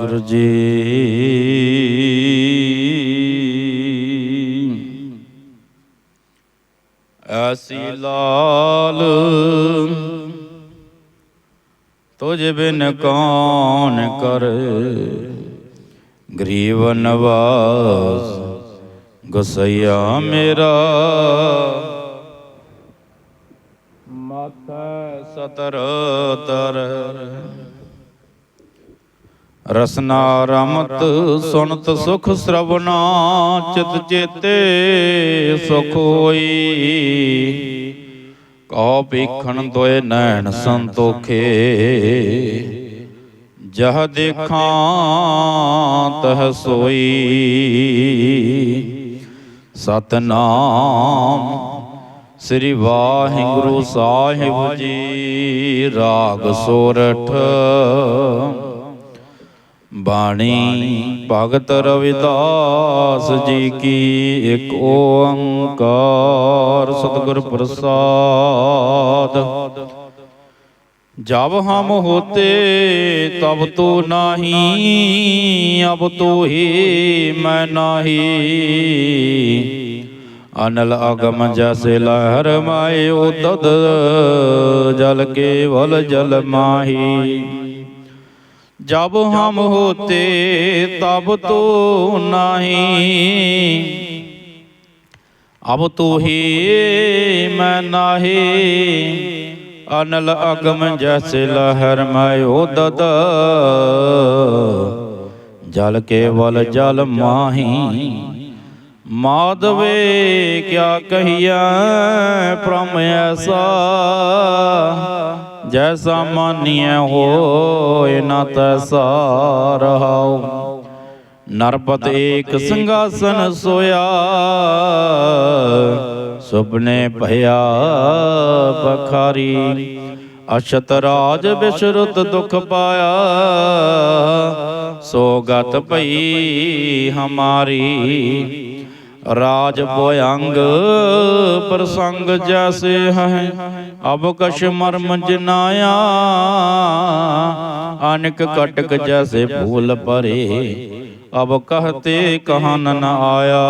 ਵਾਹਿਗੁਰੂ ਜੀ। ਐਸੀ ਲਾਲ ਤੁਝ ਬਿਨ ਕੌਣ ਕਰ? ਗਰੀਬ ਨਵਾਸ ਗੁਸਈਆ ਮੇਰਾ। ਮਾਥੈ ਸਤਰ ਤਰ। ਰਸਨਾ ਰਮਤ ਸੁਨਤ ਸੁਖ ਸ੍ਰਵਣਾ ਚਿਤ ਚੇਤੇ ਸੁਖ ਹੋਈ। ਕਉ ਪੀਖਣ ਦੋਏ ਨੈਣ ਸੰਤੋਖੇ, ਜਹ ਦੇਖਾਂ ਤਹ ਸੋਈ। ਸਤਨਾਮ ਸ੍ਰੀ ਵਾਹਿਗੁਰੂ ਸਾਹਿਬ ਜੀ, ਰਾਗ ਸੋਰਠ। ਬਾਣੀ ਭਗਤ ਰਵਿਦਾਸ ਜੀ ਕੀ ਇੱਕ ਓੰਕਾਰ ਸਤਿਗੁਰ ਪ੍ਰਸਾਦ। ਜਬ ਹਮ ਹੋਤੇ ਤਬ ਤੋ ਨਾਹੀ, ਅਬ ਤੋ ਹੀ ਮੈਂ ਨਾਹੀ। ਅਨਲ ਅਗਮ ਜਸ ਲਹਿਰ ਮਾਇ ਉਦਦ ਜਲ ਕੇਵਲ ਜਲ ਮਾਹੀ। ਜਬ ਹਮ ਹੋਤੇ ਤਬ ਤੋ ਨਾਹੀ। ਅਬ ਤੋ ਹੀ ਮੈਂ ਨਾਹੀ। ਅਨਲ ਅਗਮ ਜਸ ਲਹਿਰ ਮੈਂ ਉਦਤ। ਜਲ ਕੇਵਲ ਜਲ ਮਾਹੀ। ਮਾਧਵੇ ਕਿਆ ਕਹੀਐ? ਪ੍ਰਮ ਐਸਾ ਜੈਸਾ ਮਾਨੀਐ ਹੋਏ ਨਾ ਤੈਸਾ ਰਹਾਉ। ਨਰਪਤ ਏਕ ਸਿੰਘਾਸਨ ਸੋਇਆ ਸੁਪਨੇ ਭਇਆ ਬਖਾਰੀ ਅਸ਼ਤ ਰਾਜ ਬਿਸ਼ਰਤ ਦੁਖ ਪਾਇਆ ਸੋ ਗਤ ਭਈ ਹਮਾਰੀ। ਰਾਜ ਭੋਯੰਗ ਪ੍ਰਸੰਗ ਜੈਸੇ ਹੈ ਅਬ ਕਸ਼ ਮਰਮ ਜਨਾਇਆ, ਅਨਕ ਕਟਕ ਜੈਸੇ ਭੂਲ ਪਰੇ ਅਬ ਕਹਤੇ ਕਹਨ ਨ ਆਇਆ।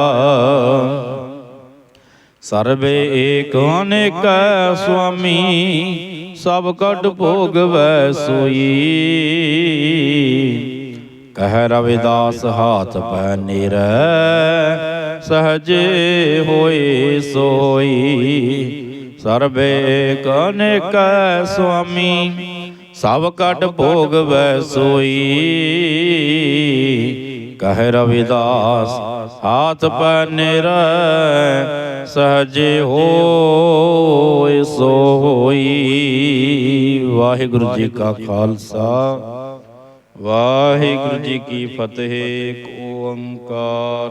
ਸਰਵੇ ਏਕ ਅਨੇਕ ਸੁਆਮੀ, ਸਭ ਕਟ ਭੋਗ ਵੈ ਸੋਈ। ਕਹਿ ਰਵਿਦਾਸ, ਹਾਥ ਪੈ ਨਿਰੈ ਸਹਜੇ ਹੋਏ ਸੋਈ। ਸਰਵੇ ਏਕ ਅਨੇਕ ਸੁਆਮੀ, ਸਭ ਕਟ ਭੋਗ ਵੈ ਸੋਈ। ਕਹਿ ਰਵਿਦਾਸ, ਹਾਥ ਪੈ ਨਿਰੈ, ਸਹਜੇ ਹੋਏ ਸੋ ਹੋਈ ਵਾਹਿਗੁਰੂ ਜੀ ਕਾ ਖਾਲਸਾ, ਵਾਹਿਗੁਰੂ ਜੀ ਕੀ ਫਤਿਹ ਏਕ ਓੰਕਾਰ।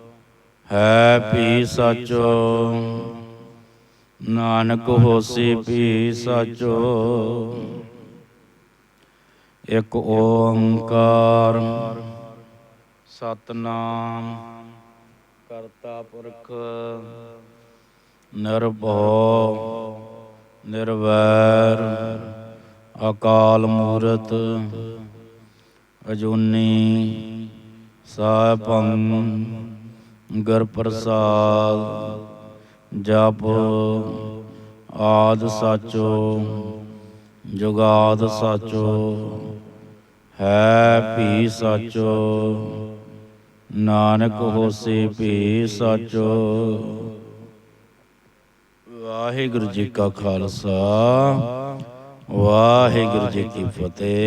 ਹੈ ਵੀ ਸੱਚ। ਨਾਨਕ ਹੋਸੀ ਵੀ ਸੱਚ। ਇਕ ਓੰਕਾਰ। ਸਤਨਾਮ। ਕਰਤਾ ਪੁਰਖ। ਨਿਰਭਉ। ਨਿਰਵੈਰ। ਅਕਾਲ ਮੂਰਤ। ਅਜੂਨੀ। ਸਾਭੰ ਗੁਰ ਪ੍ਰਸਾਦ, ਜਪ ਆਦ ਸਾਚੋ, ਜੁਗਾਦ ਸਾਚੋ, ਹੈ ਵੀ ਸਾਚੋ, ਨਾਨਕ ਹੋਸੀ ਵੀ ਸਾਚੋ। ਵਾਹਿਗੁਰੂ ਜੀ ਕਾ ਖਾਲਸਾ, ਵਾਹਿਗੁਰੂ ਜੀ ਕੀ ਫਤਿਹ।